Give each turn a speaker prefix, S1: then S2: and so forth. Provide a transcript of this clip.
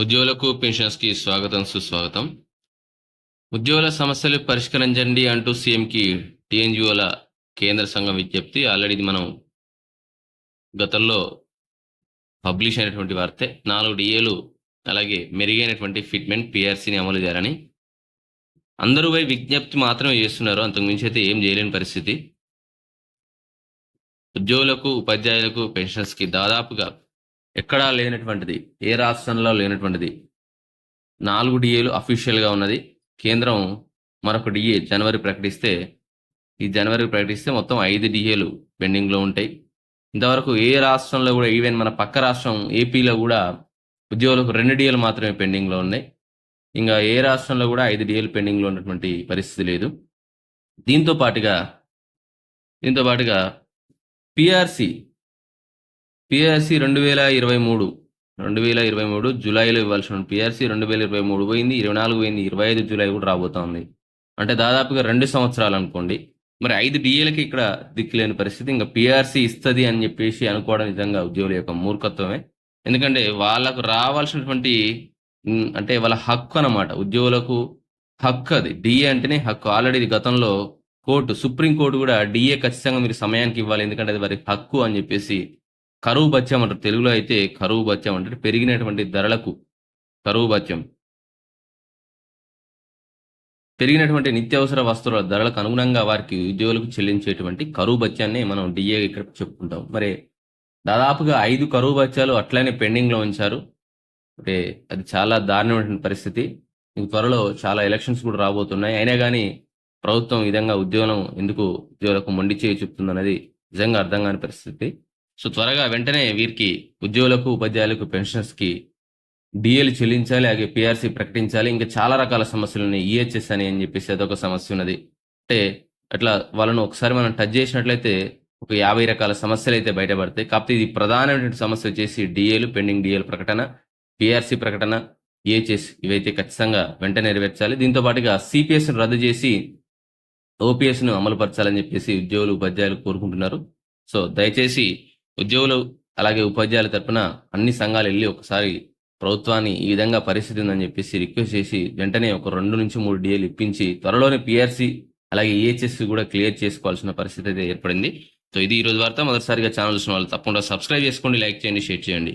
S1: ఉద్యోగులకు పెన్షన్స్కి స్వాగతం సుస్వాగతం. ఉద్యోగుల సమస్యలు పరిష్కరించండి అంటూ సీఎంకి టీఎన్జిఓల కేంద్ర సంఘం విజ్ఞప్తి. ఆల్రెడీ ఇది మనం గతంలో పబ్లిష్ అయినటువంటి వార్తే. నాలుగు డిఏలు అలాగే మెరుగైనటువంటి ఫిట్మెంట్ పిఆర్సీని అమలు చేయాలని అందరూ పోయి విజ్ఞప్తి మాత్రమే చేస్తున్నారు. అంతకుమించి అయితే ఏం చేయలేని పరిస్థితి. ఉద్యోగులకు ఉపాధ్యాయులకు పెన్షన్స్కి దాదాపుగా ఎక్కడా లేనటువంటిది ఏ రాష్ట్రంలో లేనటువంటిది. నాలుగు డిఏలు అఫీషియల్గా ఉన్నది. కేంద్రం మరొక డిఏ జనవరి ప్రకటిస్తే ఈ జనవరి ప్రకటిస్తే మొత్తం ఐదు డిఏలు పెండింగ్లో ఉంటాయి. ఇంతవరకు ఏ రాష్ట్రంలో కూడా ఈవెన్ మన పక్క రాష్ట్రం ఏపీలో కూడా ఉద్యోగులకు రెండు డిఏలు మాత్రమే పెండింగ్లో ఉన్నాయి. ఇంకా ఏ రాష్ట్రంలో కూడా ఐదు డిఏలు పెండింగ్లో ఉన్నటువంటి పరిస్థితి లేదు. దీంతో పాటుగా దీంతో పాటుగా పిఆర్సి పిఆర్సి రెండు వేల ఇరవై మూడు. రెండు వేల ఇరవై మూడు జూలైలో ఇవ్వాల్సిన పిఆర్సి రెండు వేల ఇరవై మూడు పోయింది ఇరవై నాలుగు పోయింది ఇరవై ఐదు జూలై కూడా రాబోతోంది. అంటే దాదాపుగా రెండు సంవత్సరాలు అనుకోండి. మరి ఐదు డిఏలకి ఇక్కడ దిక్కులేని పరిస్థితి. ఇంకా పిఆర్సి ఇస్తుంది అని చెప్పేసి అనుకోవడం నిజంగా ఉద్యోగుల యొక్క మూర్ఖత్వమే. ఎందుకంటే వాళ్ళకు రావాల్సినటువంటి అంటే వాళ్ళ హక్కు అన్నమాట. ఉద్యోగులకు హక్కు అది. డిఏ అంటేనే హక్కు. ఆల్రెడీ గతంలో కోర్టు సుప్రీం కోర్టు కూడా డిఏ ఖచ్చితంగా మీరు సమయానికి ఇవ్వాలి. ఎందుకంటే అది వారి హక్కు అని చెప్పేసి కరువు భత్యం అంటారు. తెలుగులో అయితే కరువు భత్యం అంటే పెరిగినటువంటి ధరలకు కరువు భత్యం. పెరిగినటువంటి నిత్యావసర వస్తువుల ధరలకు అనుగుణంగా వారికి ఉద్యోగులకు చెల్లించేటువంటి కరువు భత్యాన్ని మనం డిఏ ఇక్కడ చెప్పుకుంటాం. మరి దాదాపుగా ఐదు కరువు బత్యాలు అట్లనే పెండింగ్లో ఉంచారు. అంటే అది చాలా దారుణమైన పరిస్థితి. ఇంక త్వరలో చాలా ఎలక్షన్స్ కూడా రాబోతున్నాయి. అయినా కానీ ప్రభుత్వం ఈ విధంగా ఉద్యోగం ఎందుకు ఉద్యోగులకు మొండి చేయి చెప్తుందన్నది నిజంగా అర్థం కాని పరిస్థితి. సో త్వరగా వెంటనే వీరికి ఉద్యోగులకు ఉపాధ్యాయులకు పెన్షన్స్కి డిఏలు చెల్లించాలి అలాగే పిఆర్సీ ప్రకటించాలి. ఇంకా చాలా రకాల సమస్యలు ఉన్నాయి. ఈహెచ్ఎస్ అని అని చెప్పేసి అదొక సమస్య ఉన్నది. అంటే అట్లా వాళ్ళను ఒకసారి మనం టచ్ చేసినట్లయితే ఒక యాభై రకాల సమస్యలు అయితే బయటపడతాయి. కాకపోతే ఇది ప్రధానమైనటువంటి సమస్య వచ్చేసి డిఏలు పెండింగ్ డిఏలు ప్రకటన పిఆర్సీ ప్రకటన ఈహెచ్ఎస్ ఇవైతే ఖచ్చితంగా వెంటనే నెరవేర్చాలి. దీంతో పాటుగా సిపిఎస్ను రద్దు చేసి ఓపీఎస్ను అమలుపరచాలని చెప్పేసి ఉద్యోగులు ఉపాధ్యాయులు కోరుకుంటున్నారు. సో దయచేసి ఉద్యోగులు అలాగే ఉపాధ్యాయుల తరపున అన్ని సంఘాలు వెళ్ళి ఒకసారి ప్రభుత్వాన్ని ఈ విధంగా పరిస్థితి ఉందని చెప్పేసి రిక్వెస్ట్ చేసి వెంటనే ఒక రెండు నుంచి మూడు డిఏలు ఇప్పించి త్వరలోనే పిఆర్సీ అలాగే ఈహెచ్ఎస్ కూడా క్లియర్ చేసుకోవాల్సిన పరిస్థితి అయితే ఏర్పడింది. సో ఇది ఈ రోజు వార్త. మొదటిసారిగా ఛానల్ చూసిన వాళ్ళు తప్పకుండా సబ్స్క్రైబ్ చేసుకోండి లైక్ చేయండి షేర్ చేయండి.